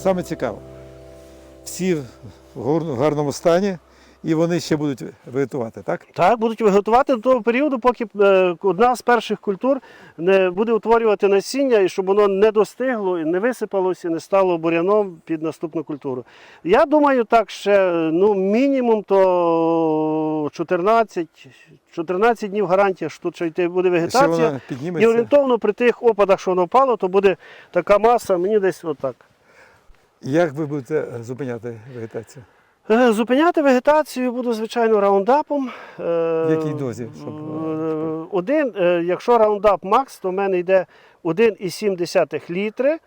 саме цікаво. Всі в гарному стані, і вони ще будуть вегетувати, так? Так, будуть виготувати до того періоду, поки е, одна з перших культур не буде утворювати насіння, і щоб воно не достигло, і не висипалося, і не стало буряном під наступну культуру. Я думаю, так ще ну, мінімум то 14, 14 днів гарантія, що тут ще йти буде вегетація. І орієнтовно при тих опадах, що воно впало, то буде така маса, мені десь отак. Як ви будете зупиняти вегетацію? Е, Зупиняти вегетацію буду, звичайно, раундапом. Е, В якій дозі, щоб, е, Один, е, якщо раундап макс, то в мене йде 1,7 літри.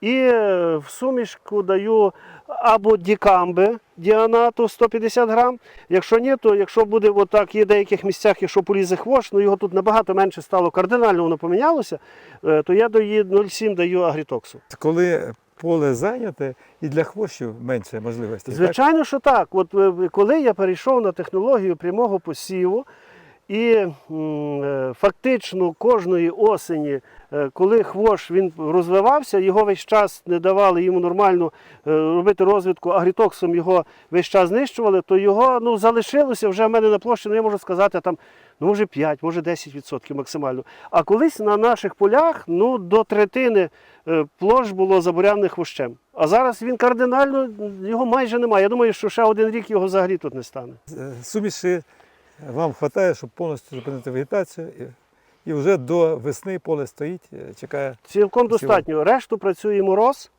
І е, в сумішку даю або дікамби діанату 150 грам. Якщо ні, то якщо буде отак, є в деяких місцях, якщо полізе хвощ, ну його тут набагато менше стало, кардинально воно помінялося, е, то я даю 0,7 даю агрітоксу. Коли поле зайняте і для хвощів менше можливостей. так? Звичайно, що так. От е, коли я перейшов на технологію прямого посіву, і е, фактично кожної осені, е, коли хвощ він розвивався, його весь час не давали йому нормально е, робити розвідку, агрітоксом його весь час знищували, то його ну, залишилося вже в мене на площі, ну я можу сказати, там, ну, може 5, може 10% максимально. А колись на наших полях ну, до третини площ було забуряних хвощем. А зараз він кардинально, його майже немає. Я думаю, що ще один рік його взагалі тут не стане. Суміші вам вистачає, щоб повністю зупинити вегетацію. І, і вже до весни поле стоїть, е, чекає. Цілком достатньо. Решту працює мороз.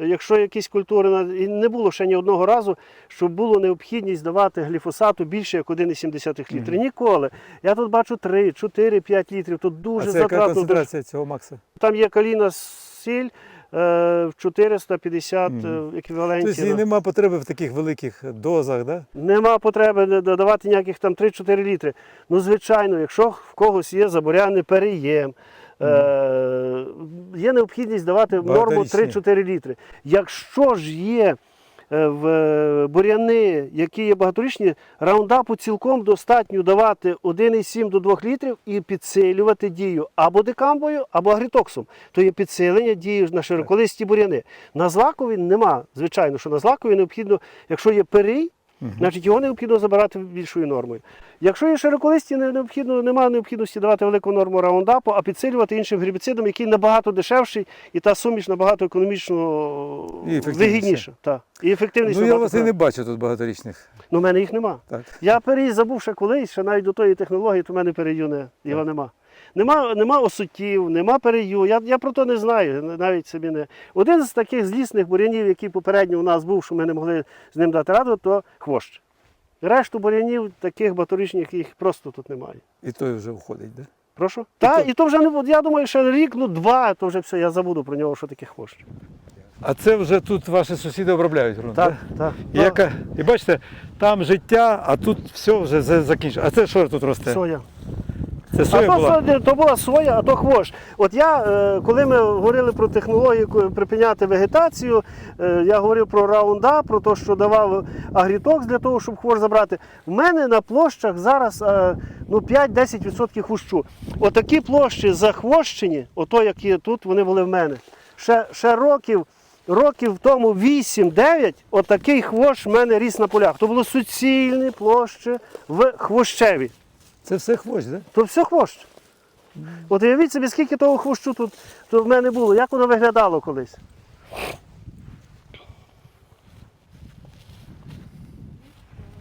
Якщо якісь культури і не було ще ні одного разу, щоб було необхідність давати гліфосату більше як 1,7 літри. Ніколи. Я тут бачу 3, 4, 5 літрів. Тут дуже а це яка концентрація цього макса? Там є каліна сіль в 450 Мгм. е, в еквіваленті. Тобто і нема потреби в таких великих дозах, да? Нема потреби додавати ніяких там 3-4 літри. Ну, звичайно, якщо в когось є заборяний переєм, е- є необхідність давати норму 3-4 літри. Якщо ж є е, в буряни, які є багаторічні, раундапу цілком достатньо давати 1,7 до 2 літрів і підсилювати дію або декамбою, або агрітоксом. То є підсилення дії на широколисті буряни. На злакові нема. Звичайно, що на злакові необхідно, якщо є перій, Значить, його необхідно забирати більшою нормою. Якщо є широколисті, не необхідно, немає необхідності давати велику норму раундапу, а підсилювати іншим гербіцидом, який набагато дешевший, і та суміш набагато економічно І вигідніша. Та. І ефективність Ну я вас і не бачу тут багаторічних. Ну, в мене їх нема. Так. Я перій забув ще колись, ще навіть до тої технології, то в мене перею не, його нема. Нема, нема осутів, нема перею. Я, я про то не знаю, навіть собі не. Один з таких злісних бурянів, який попередньо у нас був, що ми не могли з ним дати раду, то хвощ. Решту бурянів, таких баторічних, їх просто тут немає. І той вже уходить, да? Прошу? Та, і то вже не я думаю, ще рік, ну два, то вже все, я забуду про нього, що таке хвощ. А це вже тут ваші сусіди обробляють ґрунт, Так, да? так. І, яка, і бачите, там життя, а тут все вже за- закінчено. А це що тут росте? Соя. Це А то, була? со- то була соя, а то хвощ. От я, е, коли ми говорили про технологію припиняти вегетацію, е, я говорив про раунда, про те, що давав агрітокс для того, щоб хвощ забрати. В мене на площах зараз е, ну, 5-10% хвощу. Отакі площі захвощені, ото які тут, вони були в мене. Ще, ще років. Років тому 8-9 отакий хвощ в мене ріс на полях. То було суцільні площі в хвощеві. Це все хвощ, да? То все хвощ. От уявіть собі, скільки того хвощу тут, тут в мене було, як воно виглядало колись.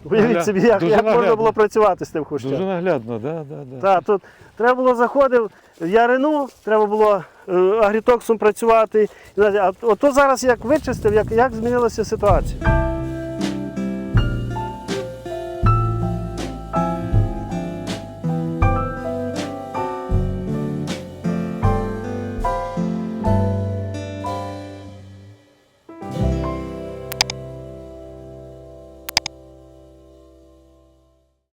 Уявіть собі, як, дуже як можна наглядно. було працювати з тим хвощем. Дуже наглядно, да, да, да. Так, тут треба було заходив в ярину, треба було е, агрітоксом працювати. А ото зараз як вичистив, як, як змінилася ситуація.